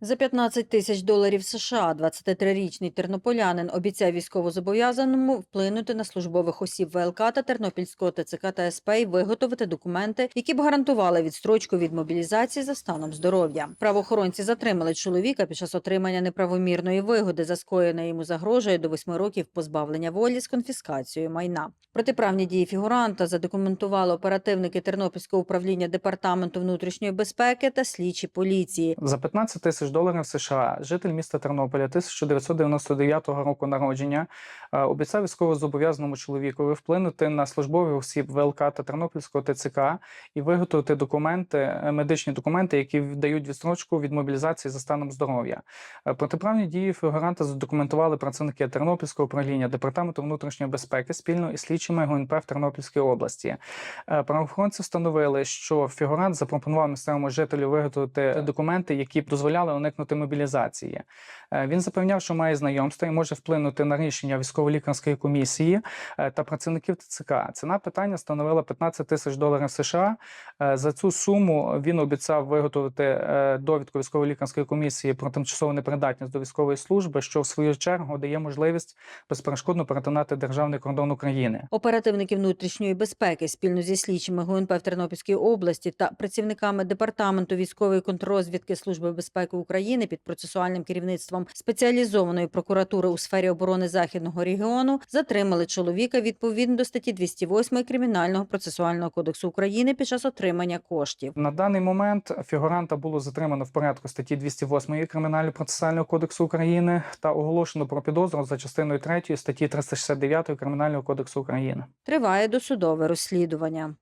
За 15 тисяч доларів США 23-річний тернополянин обіцяв військовозобов'язаному вплинути на службових осіб ВЛК та Тернопільського ТЦК та СП і виготовити документи, які б гарантували відстрочку від мобілізації за станом здоров'я. Правоохоронці затримали чоловіка під час отримання неправомірної вигоди, за скоєне йому загрожує до 8 років позбавлення волі з конфіскацією майна. Протиправні дії фігуранта задокументували оперативники Тернопільського управління департаменту внутрішньої безпеки та слідчі поліції. За 15 тисяч доларів США житель міста Тернополя 1999 року народження е, обіцяв військовозобов'язаному чоловікові вплинути на службові осіб ВЛК та Тернопільського ТЦК і виготовити документи, е, медичні документи, які дають відстрочку від мобілізації за станом здоров'я. Е, Протиправні дії фігуранта задокументували працівники Тернопільського управління департаменту внутрішньої безпеки спільно із слідчими ГУНП в Тернопільській області. Правоохоронці встановили, що фігурант запропонував місцевому жителю виготовити документи, які б дозволяли уникнути мобілізації. Е, Він запевняв, що має знайомство і може вплинути на рішення військово-лікарської комісії е, та працівників ТЦК. Ціна питання становила 15 тисяч доларів США. Е, За цю суму він обіцяв виготовити довідку військово-лікарської комісії про тимчасову непридатність до військової служби, що в свою чергу дає можливість безперешкодно перетинати державний кордон України. Оперативники внутрішньої безпеки спільно зі слідчими ГУНП в Тернопільській області та працівниками департаменту військової контррозвідки Служби безпеки України під процесуальним керівництвом спеціалізованої прокуратури у сфері оборони західного регіону затримали чоловіка відповідно до статті 208 Кримінального процесуального кодексу України під час отримання коштів. На даний момент фігуранта було затримано в порядку статті 208 Кримінального процесуального кодексу України та оголошено про підозру за частиною 3 статті 369 Кримінального кодексу України. Триває досудове розслідування.